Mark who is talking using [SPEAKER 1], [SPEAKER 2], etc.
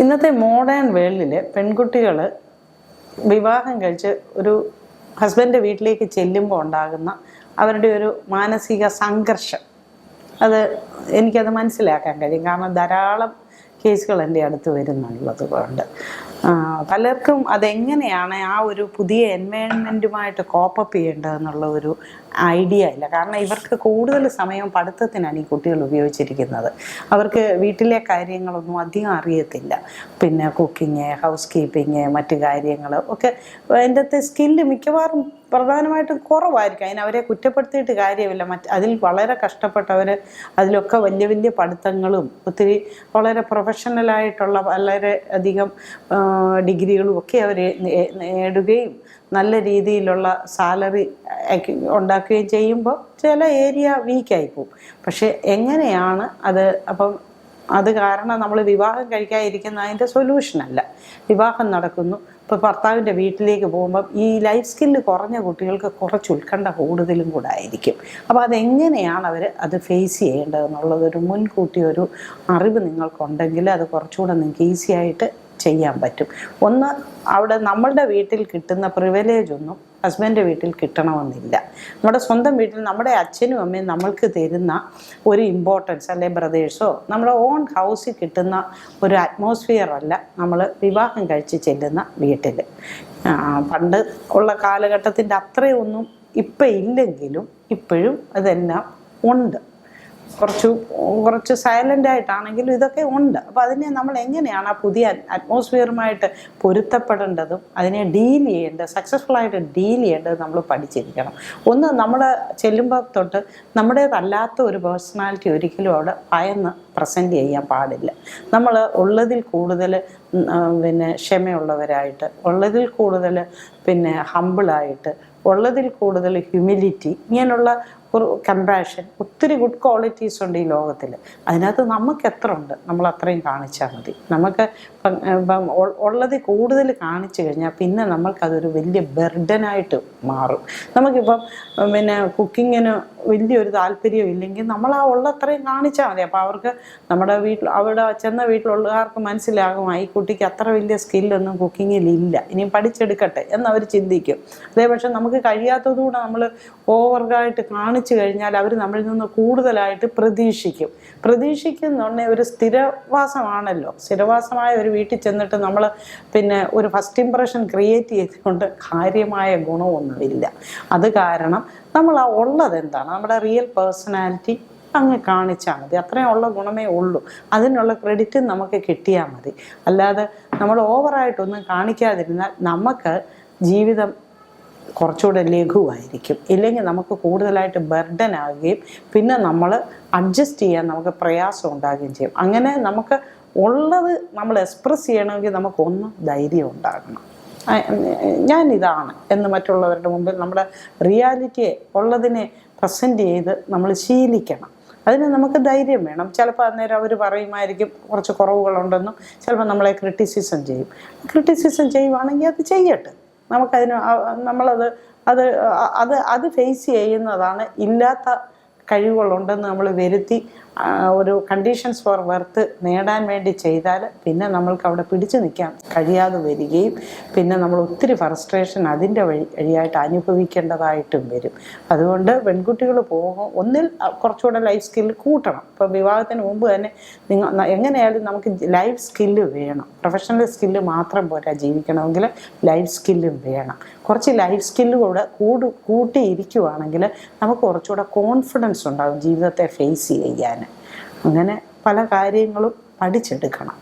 [SPEAKER 1] ഇന്നത്തെ മോഡേൺ വേൾഡിൽ പെൺകുട്ടികൾ വിവാഹം കഴിച്ച് ഒരു ഹസ്ബൻഡ് വീട്ടിലേക്ക് ചെല്ലുമ്പോൾ ഉണ്ടാകുന്ന അവരുടെ ഒരു മാനസിക സംഘർഷം. അത് എനിക്കത് മനസ്സിലാക്കാൻ കഴിയും. കാരണം ധാരാളം കേസുകൾ എന്റെ അടുത്ത് വരുന്നുള്ളത് കൊണ്ട്. പലർക്കും അതെങ്ങനെയാണ് ആ ഒരു പുതിയ എൻവയൺമെന്റുമായിട്ട് കോപ്പപ്പ് ചെയ്യേണ്ടതെന്നുള്ള ഒരു ഐഡിയ ഇല്ല. കാരണം ഇവർക്ക് കൂടുതൽ സമയം പഠിത്തത്തിനാണ് ഈ കുട്ടികൾ ഉപയോഗിച്ചിരിക്കുന്നത്. അവർക്ക് വീട്ടിലെ കാര്യങ്ങളൊന്നും അധികം അറിയത്തില്ല. പിന്നെ കുക്കിങ് ഹൗസ് കീപ്പിങ് മറ്റു കാര്യങ്ങൾ ഒക്കെ അതിന്റെ സ്കില്ല് മിക്കവാറും പ്രധാനമായിട്ടും കുറവായിരിക്കും. അതിന് അവരെ കുറ്റപ്പെടുത്തിയിട്ട് കാര്യമില്ല. മറ്റ് അതിൽ വളരെ കഷ്ടപ്പെട്ടവർ അതിലൊക്കെ വലിയ വലിയ പഠിത്തങ്ങളും ഒത്തിരി വളരെ പ്രൊഫഷണലായിട്ടുള്ള വളരെ അധികം ഡിഗ്രികളും ഒക്കെ അവർ നേടുകയും നല്ല രീതിയിലുള്ള സാലറി ഉണ്ടാക്കുകയും ചെയ്യുമ്പോൾ ചില ഏരിയ വീക്കായി പോകും. പക്ഷെ എങ്ങനെയാണ് അത് അപ്പം അത് കാരണം നമ്മൾ വിവാഹം കഴിക്കാതിരിക്കുന്ന അതിന്റെ സൊല്യൂഷനല്ല വിവാഹം നടക്കുന്നു. ഇപ്പോൾ ഭർത്താവിന്റെ വീട്ടിലേക്ക് പോകുമ്പം ഈ ലൈഫ് സ്കില്ല് കുറഞ്ഞ കുട്ടികൾക്ക് കുറച്ച് ഉത്കണ്ഠ കൂടുതലും കൂടെ ആയിരിക്കും. അപ്പോൾ അതെങ്ങനെയാണ് അവർ അത് ഫേസ് ചെയ്യേണ്ടതെന്നുള്ളത് ഒരു മുൻകൂട്ടി ഒരു അറിവ് നിങ്ങൾക്കുണ്ടെങ്കിൽ അത് കുറച്ചുകൂടെ നിങ്ങൾക്ക് ഈസി ആയിട്ട് ചെയ്യാൻ പറ്റും. ഒന്ന് അവിടെ നമ്മളുടെ വീട്ടിൽ കിട്ടുന്ന പ്രിവിലേജ് ഒന്നും ഹസ്ബൻഡ് വീട്ടിൽ കിട്ടണമെന്നില്ല. നമ്മുടെ സ്വന്തം വീട്ടിൽ നമ്മുടെ അച്ഛനും അമ്മയും നമ്മൾക്ക് തരുന്ന ഒരു ഇമ്പോർട്ടൻസ് അല്ലെ ബ്രദേഴ്സോ നമ്മുടെ ഓൺ ഹൗസിൽ കിട്ടുന്ന ഒരു അറ്റ്മോസ്ഫിയർ അല്ല നമ്മൾ വിവാഹം കഴിച്ച് ചെല്ലുന്ന വീട്ടിൽ. പണ്ട് ഉള്ള കാലഘട്ടത്തിന്റെ അത്രയൊന്നും ഇപ്പം ഇല്ലെങ്കിലും ഇപ്പോഴും അതെല്ലാം ഉണ്ട്. കുറച്ച് കുറച്ച് സൈലന്റ് ആയിട്ടാണെങ്കിലും ഇതൊക്കെ ഉണ്ട്. അപ്പോൾ അതിനെ നമ്മൾ എങ്ങനെയാണ് ആ പുതിയ അറ്റ്മോസ്ഫിയറുമായിട്ട് പൊരുത്തപ്പെടേണ്ടതും അതിനെ ഡീൽ ചെയ്യേണ്ടത് സക്സസ്ഫുൾ ആയിട്ട് ഡീൽ ചെയ്യേണ്ടത് നമ്മൾ പഠിച്ചിരിക്കണം. ഒന്ന് നമ്മൾ ചെല്ലുമ്പോൾ തൊട്ട് നമ്മുടേതല്ലാത്ത ഒരു പേഴ്സണാലിറ്റി ഒരിക്കലും അവിടെ ഭയന്ന് പ്രസന്റ് ചെയ്യാൻ പാടില്ല. നമ്മൾ ഉള്ളതിൽ കൂടുതൽ പിന്നെ ക്ഷമയുള്ളവരായിട്ട് ഉള്ളതിൽ കൂടുതൽ പിന്നെ ഹമ്പിളായിട്ട് ഉള്ളതിൽ കൂടുതൽ ഹ്യൂമിലിറ്റി ഇങ്ങനെയുള്ള കമ്പാഷൻ ഒത്തിരി ഗുഡ് ക്വാളിറ്റീസ് ഉണ്ട് ഈ ലോകത്തിൽ അതിനകത്ത് നമുക്ക് എത്ര ഉണ്ട്? നമ്മൾ അത്രയും കാണിച്ചാൽ മതി. നമുക്ക് ഇപ്പം കൂടുതൽ കാണിച്ചു കഴിഞ്ഞാൽ പിന്നെ നമ്മൾക്കതൊരു വലിയ ബെർഡനായിട്ട് മാറും. നമുക്കിപ്പം പിന്നെ കുക്കിങ്ങിന് വലിയൊരു താല്പര്യം ഇല്ലെങ്കിൽ നമ്മൾ ആ ഉള്ളത്രയും കാണിച്ചാൽ മതി. അപ്പോൾ അവർക്ക് നമ്മുടെ വീട്ടിൽ അവിടെ ചെന്ന വീട്ടിലുള്ളവർക്ക് മനസ്സിലാകും ഈ കുട്ടിക്ക് അത്ര വലിയ സ്കില്ലൊന്നും കുക്കിങ്ങിൽ ഇല്ല. ഇനിയും പഠിച്ചെടുക്കട്ടെ എന്നവർ ചിന്തിക്കും. അതേപക്ഷെ നമുക്ക് കഴിയാത്തതുകൂടെ നമ്മൾ ഓവറായിട്ട് കാണിച്ചു കഴിഞ്ഞാൽ അവർ നമ്മളിൽ നിന്ന് കൂടുതലായിട്ട് പ്രതീക്ഷിക്കും. പ്രതീക്ഷിക്കുന്നുണ്ടെ ഒരു സ്ഥിരവാസമാണല്ലോ. സ്ഥിരവാസമായ ഒരു വീട്ടിൽ ചെന്നിട്ട് നമ്മൾ പിന്നെ ഒരു ഫസ്റ്റ് ഇമ്പ്രഷൻ ക്രിയേറ്റ് ചെയ്തുകൊണ്ട് കാര്യമായ ഗുണമൊന്നുമില്ല. അത് കാരണം നമ്മൾ ആ ഉള്ളത് എന്താണ്? നമ്മുടെ റിയൽ പേഴ്സണാലിറ്റി അങ്ങ് കാണിച്ചാൽ മതി. അത്രയും ഉള്ള ഗുണമേ ഉള്ളൂ. അതിനുള്ള ക്രെഡിറ്റ് നമുക്ക് കിട്ടിയാൽ മതി. അല്ലാതെ നമ്മൾ ഓവറായിട്ടൊന്നും കാണിക്കാതിരുന്നാൽ നമുക്ക് ജീവിതം കുറച്ചുകൂടെ ലഘുവായിരിക്കും. ഇല്ലെങ്കിൽ നമുക്ക് കൂടുതലായിട്ട് ബർഡൻ ആകുകയും പിന്നെ നമ്മൾ അഡ്ജസ്റ്റ് ചെയ്യാൻ നമുക്ക് പ്രയാസം ഉണ്ടാകുകയും ചെയ്യും. അങ്ങനെ നമുക്ക് ഉള്ളത് നമ്മൾ എക്സ്പ്രസ് ചെയ്യണമെങ്കിൽ നമുക്ക് ഒന്ന് ധൈര്യം ഉണ്ടാകണം. ഞാൻ ഇതാണ് എന്ന് മറ്റുള്ളവരുടെ മുമ്പിൽ നമ്മുടെ റിയാലിറ്റിയെ ഉള്ളതിനെ പ്രസന്റ് ചെയ്ത് നമ്മൾ ശീലിക്കണം. അതിന് നമുക്ക് ധൈര്യം വേണം. ചിലപ്പോൾ അന്നേരം അവർ പറയുമായിരിക്കും കുറച്ച് കുറവുകളുണ്ടെന്നും ചിലപ്പോൾ നമ്മളെ ക്രിറ്റിസിസം ചെയ്യും. ക്രിറ്റിസിസം ചെയ്യുവാണെങ്കിൽ അത് ചെയ്യട്ടെ. നമുക്കതിന് നമ്മളത് അത് അത് അത് ഫേസ് ചെയ്യുന്നതാണ് ഇല്ലാത്ത കഴിവുകളുണ്ടെന്ന് നമ്മൾ വരുത്തി ഒരു കണ്ടീഷൻസ് ഫോർ വർത്ത് നേടാൻ വേണ്ടി ചെയ്താൽ പിന്നെ നമ്മൾക്ക് അവിടെ പിടിച്ചു നിൽക്കാൻ കഴിയാതെ വരികയും പിന്നെ നമ്മൾ ഒത്തിരി ഫ്രസ്ട്രേഷൻ അതിന്റെ വഴി വഴിയായിട്ട് അനുഭവിക്കേണ്ടതായിട്ടും വരും. അതുകൊണ്ട് പെൺകുട്ടികൾ പോകും. ഒന്നിൽ കുറച്ചുകൂടെ ലൈഫ് സ്കില്ല് കൂട്ടണം. ഇപ്പോൾ വിവാഹത്തിന് മുമ്പ് തന്നെ നിങ്ങൾ എങ്ങനെയായാലും നമുക്ക് ലൈഫ് സ്കില്ല് വേണം. പ്രൊഫഷണൽ സ്കില്ല് മാത്രം പോരാ ജീവിക്കണമെങ്കിൽ ലൈഫ് സ്കില്ലും വേണം. കുറച്ച് ലൈഫ് സ്കില്ല് കൂടെ കൂട് കൂട്ടിയിരിക്കുവാണെങ്കിൽ നമുക്ക് കുറച്ചുകൂടെ കോൺഫിഡൻസ് ഉണ്ടാകും ജീവിതത്തെ ഫേസ് ചെയ്യാൻ. അങ്ങനെ പല കാര്യങ്ങളും പഠിച്ചെടുക്കണം.